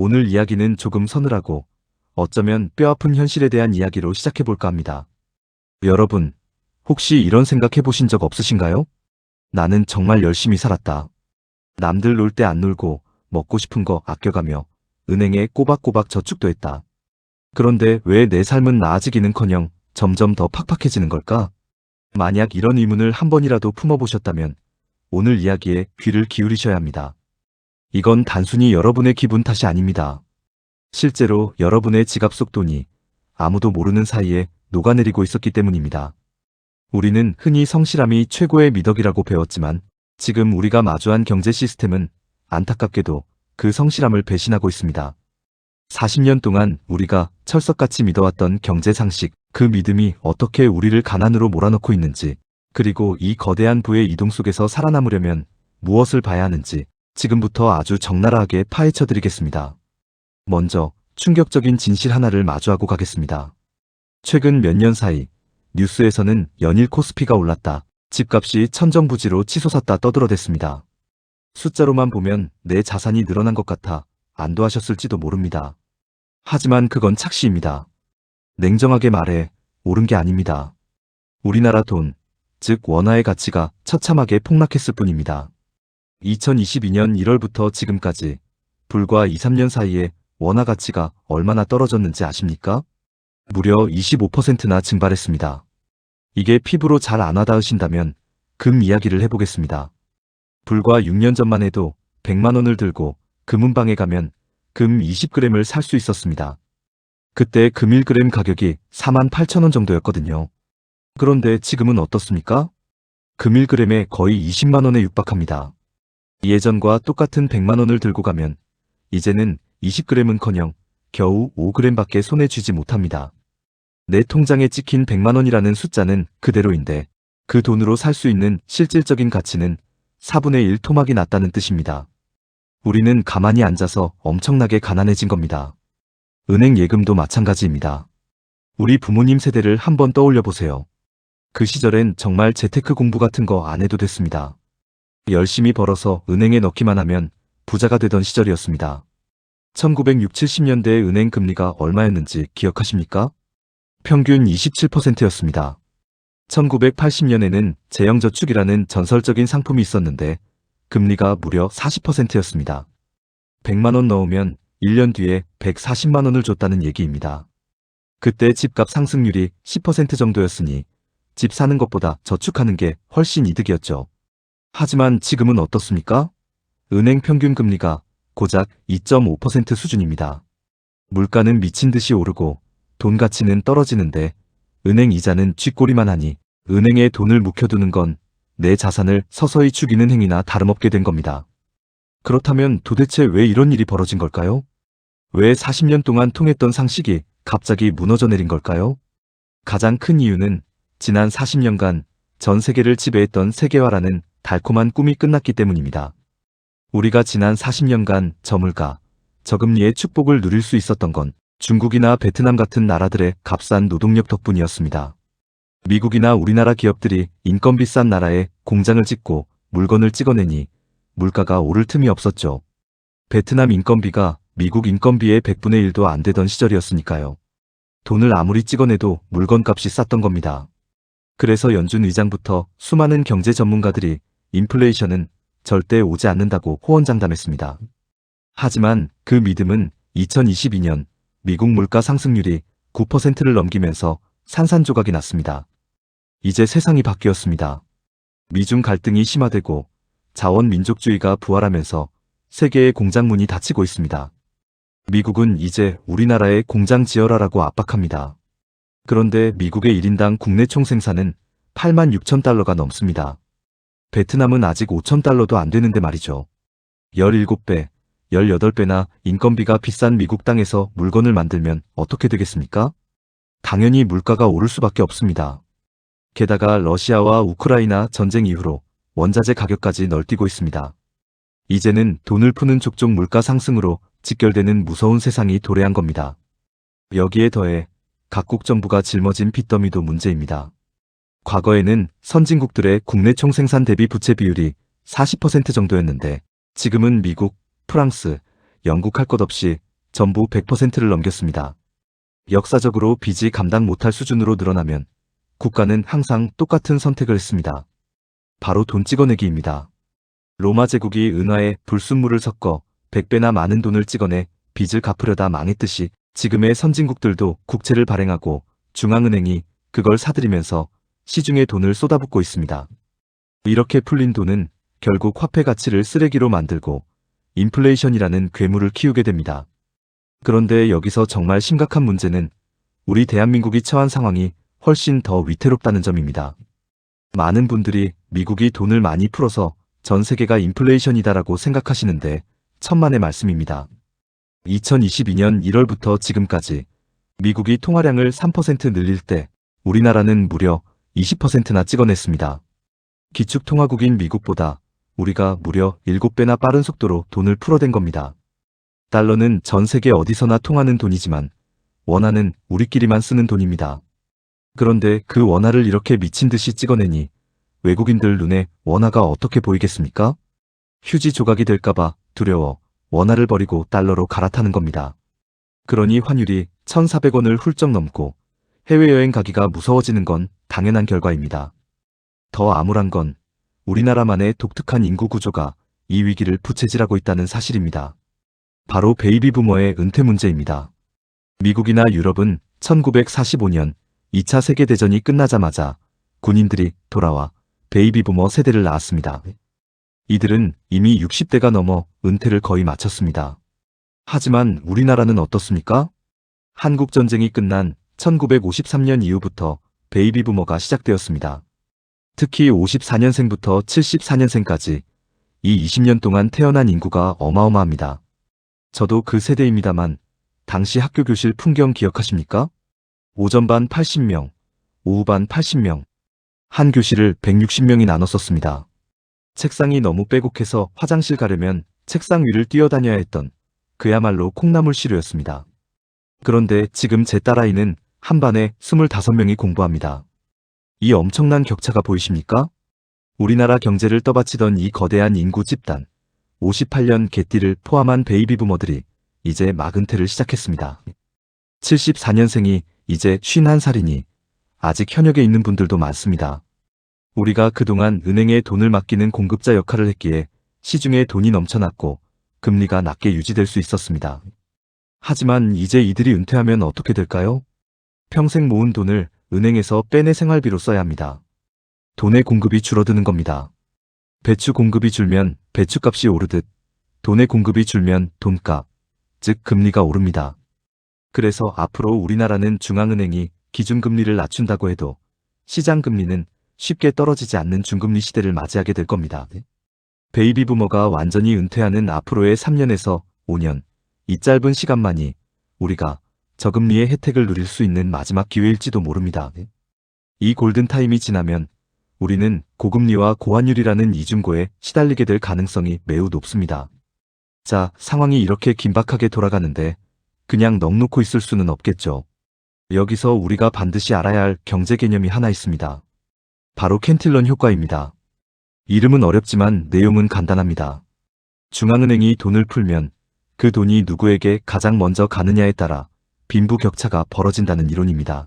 오늘 이야기는 조금 서늘하고 어쩌면 뼈아픈 현실에 대한 이야기로 시작해볼까 합니다. 여러분, 혹시 이런 생각 해보신 적 없으신가요? 나는 정말 열심히 살았다. 남들 놀 때 안 놀고 먹고 싶은 거 아껴가며 은행에 꼬박꼬박 저축도 했다. 그런데 왜 내 삶은 나아지기는커녕 점점 더 팍팍해지는 걸까? 만약 이런 의문을 한 번이라도 품어보셨다면 오늘 이야기에 귀를 기울이셔야 합니다. 이건 단순히 여러분의 기분 탓이 아닙니다. 실제로 여러분의 지갑 속 돈이 아무도 모르는 사이에 녹아내리고 있었기 때문입니다. 우리는 흔히 성실함이 최고의 미덕이라고 배웠지만 지금 우리가 마주한 경제 시스템은 안타깝게도 그 성실함을 배신하고 있습니다. 40년 동안 우리가 철석같이 믿어왔던 경제 상식, 그 믿음이 어떻게 우리를 가난으로 몰아넣고 있는지, 그리고 이 거대한 부의 이동 속에서 살아남으려면 무엇을 봐야 하는지 지금부터 아주 적나라하게 파헤쳐 드리겠습니다. 먼저 충격적인 진실 하나를 마주하고 가겠습니다. 최근 몇 년 사이 뉴스에서는 연일 코스피가 올랐다. 집값이 천정부지로 치솟았다 떠들어댔습니다. 숫자로만 보면 내 자산이 늘어난 것 같아 안도하셨을지도 모릅니다. 하지만 그건 착시입니다. 냉정하게 말해 옳은 게 아닙니다. 우리나라 돈, 즉 원화의 가치가 처참하게 폭락했을 뿐입니다. 2022년 1월부터 지금까지 불과 2, 3년 사이에 원화 가치가 얼마나 떨어졌는지 아십니까? 무려 25%나 증발했습니다. 이게 피부로 잘 안 와닿으신다면 금 이야기를 해보겠습니다. 불과 6년 전만 해도 100만 원을 들고 금은방에 가면 금 20g을 살 수 있었습니다. 그때 금 1g 가격이 4만 8천 원 정도였거든요. 그런데 지금은 어떻습니까? 금 1g에 거의 20만 원에 육박합니다. 예전과 똑같은 100만 원을 들고 가면 이제는 20g은커녕 겨우 5g밖에 손에 쥐지 못합니다. 내 통장에 찍힌 100만 원이라는 숫자는 그대로인데 그 돈으로 살 수 있는 실질적인 가치는 4분의 1 토막이 났다는 뜻입니다. 우리는 가만히 앉아서 엄청나게 가난해진 겁니다. 은행 예금도 마찬가지입니다. 우리 부모님 세대를 한번 떠올려 보세요. 그 시절엔 정말 재테크 공부 같은 거 안 해도 됐습니다. 열심히 벌어서 은행에 넣기만 하면 부자가 되던 시절이었습니다. 1960, 70년대의 은행 금리가 얼마였는지 기억하십니까? 평균 27%였습니다. 1980년에는 재형저축이라는 전설적인 상품이 있었는데 금리가 무려 40%였습니다. 100만원 넣으면 1년 뒤에 140만원을 줬다는 얘기입니다. 그때 집값 상승률이 10% 정도였으니 집 사는 것보다 저축하는 게 훨씬 이득이었죠. 하지만 지금은 어떻습니까? 은행 평균 금리가 고작 2.5% 수준입니다. 물가는 미친 듯이 오르고 돈 가치는 떨어지는데 은행 이자는 쥐꼬리만 하니 은행에 돈을 묵혀두는 건 내 자산을 서서히 죽이는 행위나 다름없게 된 겁니다. 그렇다면 도대체 왜 이런 일이 벌어진 걸까요? 왜 40년 동안 통했던 상식이 갑자기 무너져 내린 걸까요? 가장 큰 이유는 지난 40년간 전 세계를 지배했던 세계화라는 달콤한 꿈이 끝났기 때문입니다. 우리가 지난 40년간 저물가, 저금리의 축복을 누릴 수 있었던 건 중국이나 베트남 같은 나라들의 값싼 노동력 덕분이었습니다. 미국이나 우리나라 기업들이 인건 비 싼 나라에 공장을 짓고 물건을 찍어내니 물가가 오를 틈이 없었죠. 베트남 인건비가 미국 인건비의 100분의 1도 안 되던 시절이었으니까요. 돈을 아무리 찍어내도 물건값이 쌌던 겁니다. 그래서 연준 의장부터 수많은 경제 전문가들이 인플레이션은 절대 오지 않는다고 호언장담했습니다. 하지만 그 믿음은 2022년 미국 물가 상승률이 9%를 넘기면서 산산조각이 났습니다. 이제 세상이 바뀌었습니다. 미중 갈등이 심화되고 자원민족주의가 부활하면서 세계의 공장 문이 닫히고 있습니다. 미국은 이제 우리나라에 공장 지어라라고 압박합니다. 그런데 미국의 1인당 국내 총생산은 8만 6천 달러가 넘습니다. 베트남은 아직 5천 달러도 안 되는데 말이죠. 17배, 18배나 인건비가 비싼 미국 땅에서 물건을 만들면 어떻게 되겠습니까? 당연히 물가가 오를 수밖에 없습니다. 게다가 러시아와 우크라이나 전쟁 이후로 원자재 가격까지 널뛰고 있습니다. 이제는 돈을 푸는 족족 물가 상승으로 직결되는 무서운 세상이 도래한 겁니다. 여기에 더해 각국 정부가 짊어진 빚더미도 문제입니다. 과거에는 선진국들의 국내 총 생산 대비 부채 비율이 40% 정도였는데 지금은 미국, 프랑스, 영국 할 것 없이 전부 100%를 넘겼습니다. 역사적으로 빚이 감당 못할 수준으로 늘어나면 국가는 항상 똑같은 선택을 했습니다. 바로 돈 찍어내기입니다. 로마 제국이 은화에 불순물을 섞어 100배나 많은 돈을 찍어내 빚을 갚으려다 망했듯이 지금의 선진국들도 국채를 발행하고 중앙은행이 그걸 사들이면서 시중에 돈을 쏟아붓고 있습니다. 이렇게 풀린 돈은 결국 화폐 가치를 쓰레기로 만들고 인플레이션이라는 괴물을 키우게 됩니다. 그런데 여기서 정말 심각한 문제는 우리 대한민국이 처한 상황이 훨씬 더 위태롭다는 점입니다. 많은 분들이 미국이 돈을 많이 풀어서 전 세계가 인플레이션이다라고 생각하시는데 천만의 말씀입니다. 2022년 1월부터 지금까지 미국이 통화량을 3% 늘릴 때 우리나라는 무려 20%나 찍어냈습니다. 기축통화국인 미국보다 우리가 무려 7배나 빠른 속도로 돈을 풀어댄 겁니다. 달러는 전 세계 어디서나 통하는 돈이지만 원화는 우리끼리만 쓰는 돈입니다. 그런데 그 원화를 이렇게 미친 듯이 찍어내니 외국인들 눈에 원화가 어떻게 보이겠습니까? 휴지 조각이 될까봐 두려워 원화를 버리고 달러로 갈아타는 겁니다. 그러니 환율이 1,400원을 훌쩍 넘고 해외여행 가기가 무서워지는 건 당연한 결과입니다. 더 암울한 건 우리나라만의 독특한 인구 구조가 이 위기를 부채질하고 있다는 사실입니다. 바로 베이비 부머의 은퇴 문제입니다. 미국이나 유럽은 1945년 2차 세계대전이 끝나자마자 군인들이 돌아와 베이비 부머 세대를 낳았습니다. 이들은 이미 60대가 넘어 은퇴를 거의 마쳤습니다. 하지만 우리나라는 어떻습니까? 한국전쟁이 끝난 1953년 이후부터 베이비 부머가 시작되었습니다. 특히 54년생부터 74년생까지 이 20년 동안 태어난 인구가 어마어마합니다. 저도 그 세대입니다만 당시 학교 교실 풍경 기억하십니까? 오전반 80명, 오후반 80명, 한 교실을 160명이 나눴었습니다. 책상이 너무 빼곡해서 화장실 가려면 책상 위를 뛰어다녀야 했던 그야말로 콩나물 시루였습니다. 그런데 지금 제 딸아이는 한 반에 25명이 공부합니다. 이 엄청난 격차가 보이십니까? 우리나라 경제를 떠받치던 이 거대한 인구 집단, 58년 개띠를 포함한 베이비 부머들이 이제 막 은퇴를 시작했습니다. 74년생이 이제 51살이니 아직 현역에 있는 분들도 많습니다. 우리가 그동안 은행에 돈을 맡기는 공급자 역할을 했기에 시중에 돈이 넘쳐났고 금리가 낮게 유지될 수 있었습니다. 하지만 이제 이들이 은퇴하면 어떻게 될까요? 평생 모은 돈을 은행에서 빼내 생활비로 써야 합니다. 돈의 공급이 줄어드는 겁니다. 배추 공급이 줄면 배추값이 오르듯 돈의 공급이 줄면 돈값, 즉 금리가 오릅니다. 그래서 앞으로 우리나라는 중앙은행이 기준금리를 낮춘다고 해도 시장금리는 쉽게 떨어지지 않는 중금리 시대를 맞이하게 될 겁니다. 베이비 부머가 완전히 은퇴하는 앞으로의 3년에서 5년, 이 짧은 시간만이 우리가 저금리의 혜택을 누릴 수 있는 마지막 기회일지도 모릅니다. 이 골든타임이 지나면 우리는 고금리와 고환율이라는 이중고에 시달리게 될 가능성이 매우 높습니다. 자, 상황이 이렇게 긴박하게 돌아가는데 그냥 넋놓고 있을 수는 없겠죠. 여기서 우리가 반드시 알아야 할 경제 개념이 하나 있습니다. 바로 캔틸런 효과입니다. 이름은 어렵지만 내용은 간단합니다. 중앙은행이 돈을 풀면 그 돈이 누구에게 가장 먼저 가느냐에 따라 빈부격차가 벌어진다는 이론입니다.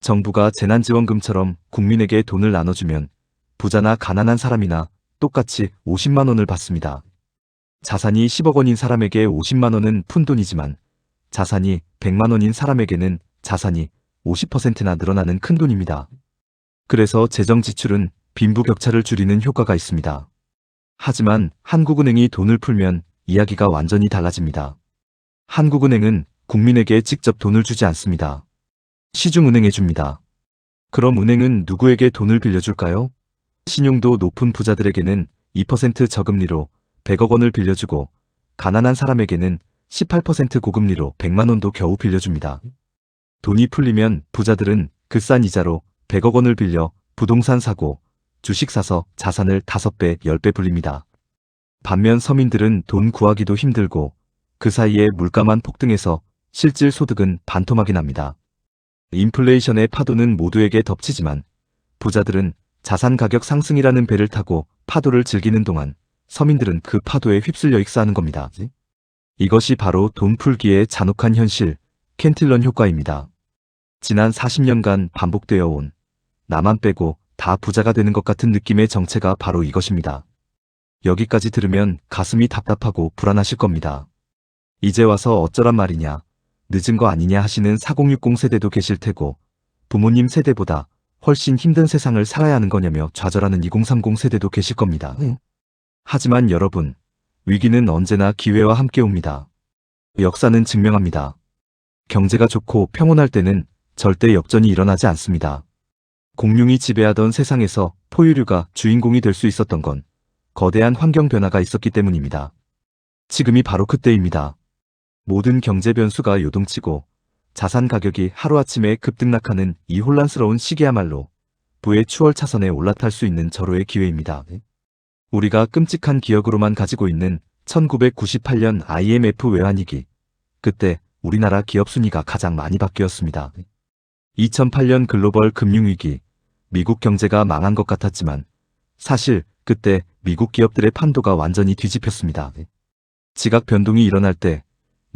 정부가 재난지원금처럼 국민에게 돈을 나눠주면 부자나 가난한 사람이나 똑같이 50만 원을 받습니다. 자산이 10억 원인 사람에게 50만 원은 푼돈이지만 자산이 100만 원인 사람에게는 자산이 50%나 늘어나는 큰 돈입니다. 그래서 재정 지출은 빈부격차를 줄이는 효과가 있습니다. 하지만 한국은행이 돈을 풀면 이야기가 완전히 달라집니다. 한국은행은 국민에게 직접 돈을 주지 않습니다. 시중은행에 줍니다. 그럼 은행은 누구에게 돈을 빌려줄까요? 신용도 높은 부자들에게는 2% 저금리로 100억 원을 빌려주고 가난한 사람에게는 18% 고금리로 100만 원도 겨우 빌려줍니다. 돈이 풀리면 부자들은 그 싼 이자로 100억 원을 빌려 부동산 사고 주식 사서 자산을 5배, 10배 불립니다. 반면 서민들은 돈 구하기도 힘들고 그 사이에 물가만 폭등해서 실질 소득은 반토막이 납니다. 인플레이션의 파도는 모두에게 덮치지만 부자들은 자산 가격 상승이라는 배를 타고 파도를 즐기는 동안 서민들은 그 파도에 휩쓸려 익사하는 겁니다. 이것이 바로 돈 풀기의 잔혹한 현실, 캔틸런 효과입니다. 지난 40년간 반복되어 온 나만 빼고 다 부자가 되는 것 같은 느낌의 정체가 바로 이것입니다. 여기까지 들으면 가슴이 답답하고 불안하실 겁니다. 이제 와서 어쩌란 말이냐, 늦은 거 아니냐 하시는 4060 세대도 계실 테고, 부모님 세대보다 훨씬 힘든 세상을 살아야 하는 거냐며 좌절하는 2030 세대도 계실 겁니다. 하지만 여러분, 위기는 언제나 기회와 함께 옵니다. 역사는 증명합니다. 경제가 좋고 평온할 때는 절대 역전이 일어나지 않습니다. 공룡이 지배하던 세상에서 포유류가 주인공이 될 수 있었던 건 거대한 환경 변화가 있었기 때문입니다. 지금이 바로 그때입니다. 모든 경제 변수가 요동치고 자산 가격이 하루아침에 급등락하는 이 혼란스러운 시기야말로 부의 추월 차선에 올라탈 수 있는 절호의 기회입니다. 우리가 끔찍한 기억으로만 가지고 있는 1998년 IMF 외환위기. 그때 우리나라 기업 순위가 가장 많이 바뀌었습니다. 2008년 글로벌 금융위기. 미국 경제가 망한 것 같았지만 사실 그때 미국 기업들의 판도가 완전히 뒤집혔습니다. 지각 변동이 일어날 때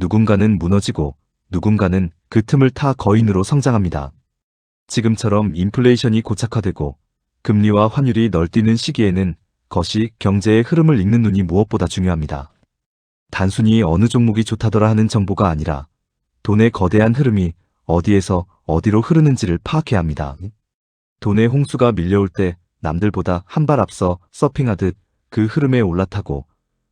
누군가는 무너지고 누군가는 그 틈을 타 거인으로 성장합니다. 지금처럼 인플레이션이 고착화되고 금리와 환율이 널뛰는 시기에는 것이 경제의 흐름을 읽는 눈이 무엇보다 중요합니다. 단순히 어느 종목이 좋다더라 하는 정보가 아니라 돈의 거대한 흐름이 어디에서 어디로 흐르는지를 파악해야 합니다. 돈의 홍수가 밀려올 때 남들보다 한 발 앞서 서핑하듯 그 흐름에 올라타고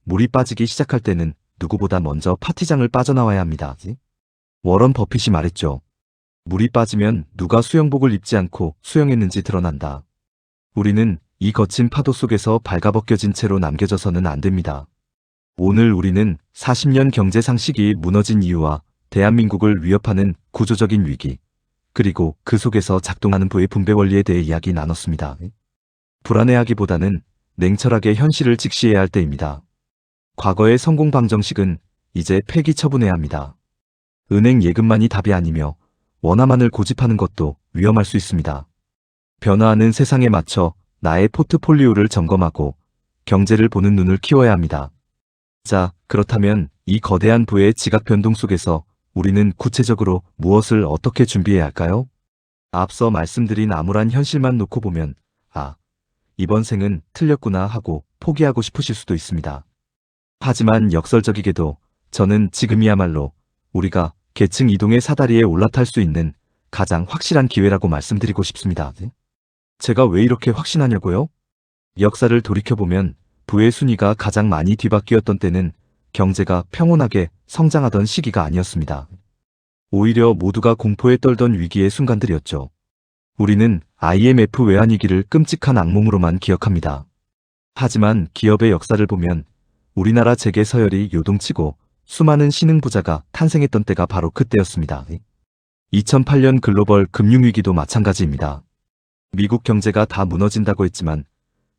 물이 빠지기 시작할 때는 누구보다 먼저 파티장을 빠져나와야 합니다. 워런 버핏이 말했죠. 물이 빠지면 누가 수영복을 입지 않고 수영했는지 드러난다. 우리는 이 거친 파도 속에서 발가벗겨진 채로 남겨져서는 안 됩니다. 오늘 우리는 40년 경제 상식이 무너진 이유와 대한민국을 위협하는 구조적인 위기, 그리고 그 속에서 작동하는 부의 분배 원리에 대해 이야기 나눴습니다. 불안해하기보다는 냉철하게 현실을 직시해야 할 때입니다. 과거의 성공 방정식은 이제 폐기 처분해야 합니다. 은행 예금만이 답이 아니며 원화만을 고집하는 것도 위험할 수 있습니다. 변화하는 세상에 맞춰 나의 포트폴리오를 점검하고 경제를 보는 눈을 키워야 합니다. 자, 그렇다면 이 거대한 부의 지각 변동 속에서 우리는 구체적으로 무엇을 어떻게 준비해야 할까요? 앞서 말씀드린 암울한 현실만 놓고 보면, 아, 이번 생은 틀렸구나 하고 포기하고 싶으실 수도 있습니다. 하지만 역설적이게도 저는 지금이야말로 우리가 계층 이동의 사다리에 올라탈 수 있는 가장 확실한 기회라고 말씀드리고 싶습니다. 제가 왜 이렇게 확신하냐고요? 역사를 돌이켜보면 부의 순위가 가장 많이 뒤바뀌었던 때는 경제가 평온하게 성장하던 시기가 아니었습니다. 오히려 모두가 공포에 떨던 위기의 순간들이었죠. 우리는 IMF 외환위기를 끔찍한 악몽으로만 기억합니다. 하지만 기업의 역사를 보면 우리나라 재계 서열이 요동치고 수많은 신흥 부자가 탄생했던 때가 바로 그때였습니다. 2008년 글로벌 금융위기도 마찬가지입니다. 미국 경제가 다 무너진다고 했지만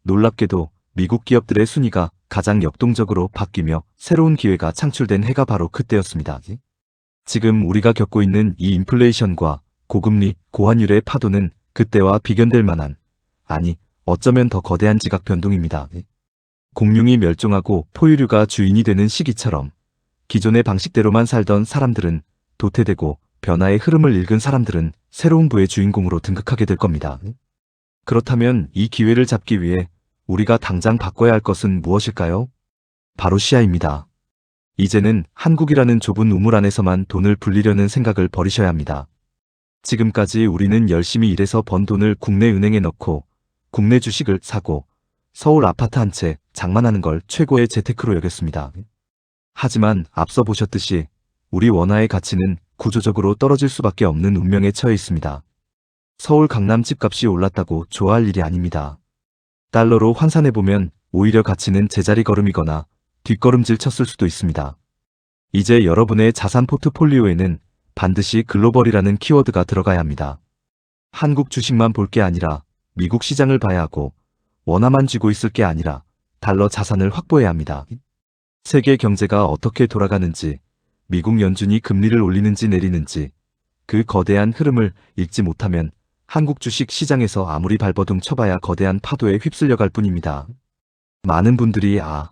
놀랍게도 미국 기업들의 순위가 가장 역동적으로 바뀌며 새로운 기회가 창출된 해가 바로 그때였습니다. 지금 우리가 겪고 있는 이 인플레이션과 고금리, 고환율의 파도는 그때와 비견될 만한, 아니, 어쩌면 더 거대한 지각 변동입니다. 공룡이 멸종하고 포유류가 주인이 되는 시기처럼 기존의 방식대로만 살던 사람들은 도태되고 변화의 흐름을 읽은 사람들은 새로운 부의 주인공으로 등극하게 될 겁니다. 그렇다면 이 기회를 잡기 위해 우리가 당장 바꿔야 할 것은 무엇일까요? 바로 시야입니다. 이제는 한국이라는 좁은 우물 안에서만 돈을 불리려는 생각을 버리셔야 합니다. 지금까지 우리는 열심히 일해서 번 돈을 국내 은행에 넣고 국내 주식을 사고 서울 아파트 한 채 장만하는 걸 최고의 재테크로 여겼습니다. 하지만 앞서 보셨듯이 우리 원화의 가치는 구조적으로 떨어질 수밖에 없는 운명에 처해 있습니다. 서울 강남 집값이 올랐다고 좋아할 일이 아닙니다. 달러로 환산해보면 오히려 가치는 제자리 걸음이거나 뒷걸음질 쳤을 수도 있습니다. 이제 여러분의 자산 포트폴리오에는 반드시 글로벌이라는 키워드가 들어가야 합니다. 한국 주식만 볼 게 아니라 미국 시장을 봐야 하고 원화만 쥐고 있을 게 아니라 달러 자산을 확보해야 합니다. 세계 경제가 어떻게 돌아가는지, 미국 연준이 금리를 올리는지 내리는지, 그 거대한 흐름을 읽지 못하면 한국 주식 시장에서 아무리 발버둥 쳐봐야 거대한 파도에 휩쓸려 갈 뿐입니다. 많은 분들이 아,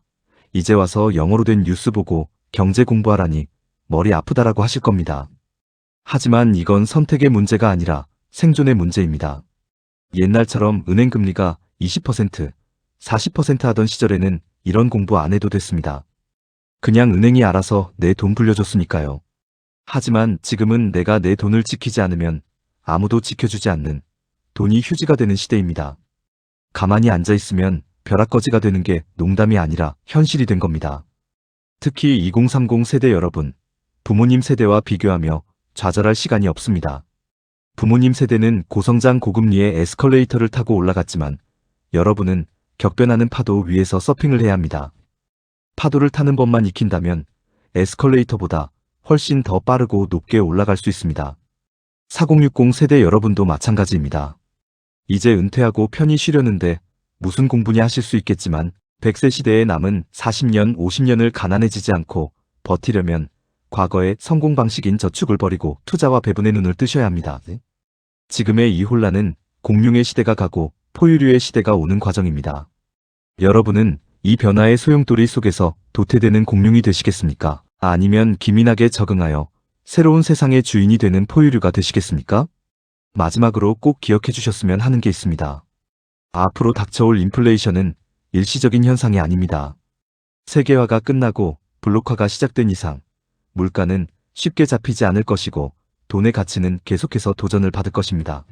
이제 와서 영어로 된 뉴스 보고 경제 공부하라니 머리 아프다라고 하실 겁니다. 하지만 이건 선택의 문제가 아니라 생존의 문제입니다. 옛날처럼 은행 금리가 20%, 40% 하던 시절에는 이런 공부 안 해도 됐습니다. 그냥 은행이 알아서 내 돈 불려줬으니까요. 하지만 지금은 내가 내 돈을 지키지 않으면 아무도 지켜주지 않는 돈이 휴지가 되는 시대입니다. 가만히 앉아 있으면 벼락거지가 되는 게 농담이 아니라 현실이 된 겁니다. 특히 2030 세대 여러분, 부모님 세대와 비교하며 좌절할 시간이 없습니다. 부모님 세대는 고성장 고금리의 에스컬레이터를 타고 올라갔지만 여러분은 격변하는 파도 위에서 서핑을 해야 합니다. 파도를 타는 법만 익힌다면 에스컬레이터보다 훨씬 더 빠르고 높게 올라갈 수 있습니다. 4060 세대 여러분도 마찬가지입니다. 이제 은퇴하고 편히 쉬려는데 무슨 공부냐 하실 수 있겠지만 100세 시대에 남은 40년, 50년을 가난해지지 않고 버티려면 과거의 성공 방식인 저축을 버리고 투자와 배분의 눈을 뜨셔야 합니다. 지금의 이 혼란은 공룡의 시대가 가고 포유류의 시대가 오는 과정입니다. 여러분은 이 변화의 소용돌이 속에서 도태되는 공룡이 되시겠습니까? 아니면 기민하게 적응하여 새로운 세상의 주인이 되는 포유류가 되시겠습니까? 마지막으로 꼭 기억해 주셨으면 하는 게 있습니다. 앞으로 닥쳐올 인플레이션은 일시적인 현상이 아닙니다. 세계화가 끝나고 블록화가 시작된 이상 물가는 쉽게 잡히지 않을 것이고 돈의 가치는 계속해서 도전을 받을 것입니다.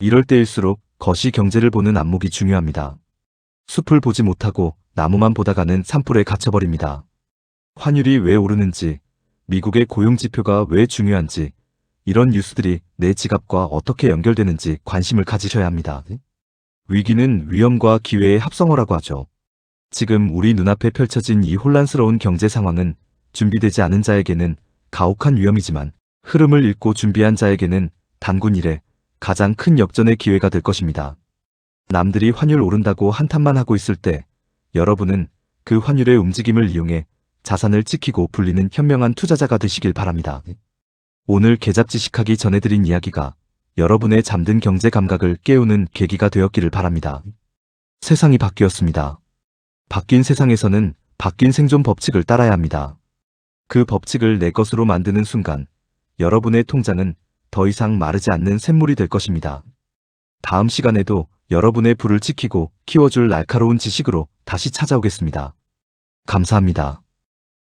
이럴 때일수록 거시 경제를 보는 안목이 중요합니다. 숲을 보지 못하고 나무만 보다가는 산불에 갇혀버립니다. 환율이 왜 오르는지, 미국의 고용지표가 왜 중요한지, 이런 뉴스들이 내 지갑과 어떻게 연결되는지 관심을 가지셔야 합니다. 위기는 위험과 기회의 합성어라고 하죠. 지금 우리 눈앞에 펼쳐진 이 혼란스러운 경제 상황은 준비되지 않은 자에게는 가혹한 위험이지만 흐름을 읽고 준비한 자에게는 단군 일에 가장 큰 역전의 기회가 될 것입니다. 남들이 환율 오른다고 한탄만 하고 있을 때 여러분은 그 환율의 움직임을 이용해 자산을 지키고 불리는 현명한 투자자가 되시길 바랍니다. 오늘 계잡 지식하기 전해드린 이야기가 여러분의 잠든 경제 감각을 깨우는 계기가 되었기를 바랍니다. 세상이 바뀌었습니다. 바뀐 세상에서는 바뀐 생존 법칙을 따라야 합니다. 그 법칙을 내 것으로 만드는 순간 여러분의 통장은 더 이상 마르지 않는 샘물이 될 것입니다. 다음 시간에도 여러분의 불을 지키고 키워줄 날카로운 지식으로 다시 찾아오겠습니다. 감사합니다.